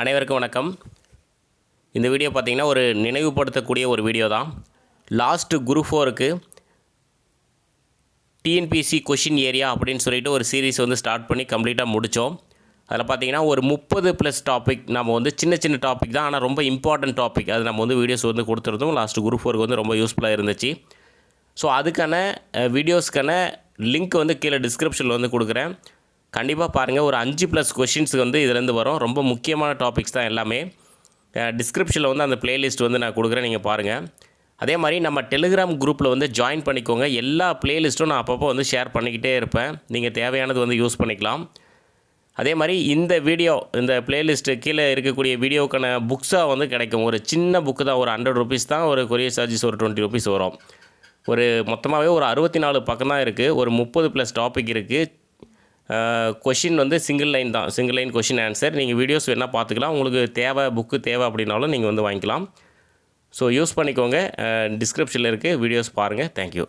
அனைவருக்கும் வணக்கம். இந்த வீடியோ பார்த்தீங்கன்னா ஒரு நினைவுபடுத்தக்கூடிய ஒரு வீடியோ தான். லாஸ்ட்டு குரூப் ஃபோருக்கு டிஎன்பிசி கொஷின் ஏரியா அப்படின்னு சொல்லிட்டு ஒரு சீரிஸ் வந்து ஸ்டார்ட் பண்ணி கம்ப்ளீட்டாக முடித்தோம் அதில் பார்த்தீங்கன்னா ஒரு முப்பது ப்ளஸ் டாபிக் நம்ம வந்து சின்ன சின்ன டாபிக் தான் ஆனால் ரொம்ப இம்பார்ட்டன்ட் டாபிக் அது நம்ம வந்து வீடியோஸ் வந்து கொடுத்துருந்தோம். லாஸ்ட்டு குரூப் ஃபோருக்கு வந்து ரொம்ப யூஸ்ஃபுல்லாக இருந்துச்சு. ஸோ அதுக்கான வீடியோஸ்க்கான லிங்க் வந்து கீழே டிஸ்கிரிப்ஷனில் வந்து கொடுக்குறேன். கண்டிப்பாக பாருங்கள் ஒரு அஞ்சு ப்ளஸ் கொஷின்ஸ் வந்து இதுலேருந்து வரும். ரொம்ப முக்கியமான டாபிக்ஸ் தான் எல்லாமே. டிஸ்கிரிப்ஷனில் வந்து அந்த பிளேலிஸ்ட் வந்து நான் கொடுக்குறேன் நீங்கள் பாருங்கள் அதே மாதிரி நம்ம டெலிகிராம் குரூப்பில் வந்து ஜாயின் பண்ணிக்கோங்க. எல்லா பிளேலிஸ்ட்டும் நான் அப்பப்போ வந்து ஷேர் பண்ணிக்கிட்டே இருப்பேன். நீங்கள் தேவையானது வந்து யூஸ் பண்ணிக்கலாம். அதே மாதிரி இந்த வீடியோ இந்த பிளேலிஸ்ட்டு கீழே இருக்கக்கூடிய வீடியோக்கான புக்ஸாக வந்து கிடைக்கும். ஒரு சின்ன புக்கு தான் ஒரு ஹண்ட்ரட் ருபீஸ் தான் ஒரு கொரியர் சார்ஜஸ் ஒரு டுவெண்ட்டி ருபீஸ் வரும். ஒரு மொத்தமாகவே ஒரு அறுபத்தி நாலு பக்கம் தான் இருக்குது ஒரு முப்பது ப்ளஸ் டாபிக் இருக்குது கொஷின் வந்து சிங்கிள் லைன் தான். சிங்கிள் லைன் கொஷின் ஆன்சர் நீங்கள் வீடியோஸ் வேணால் பார்த்துக்கலாம். உங்களுக்கு தேவை புக்கு தேவை அப்படின்னாலும் நீங்கள் வந்து வாங்கிக்கலாம். ஸோ யூஸ் பண்ணிக்கோங்க. டிஸ்கிரிப்ஷனில் இருக்குது வீடியோஸ் பாருங்கள் தேங்க்யூ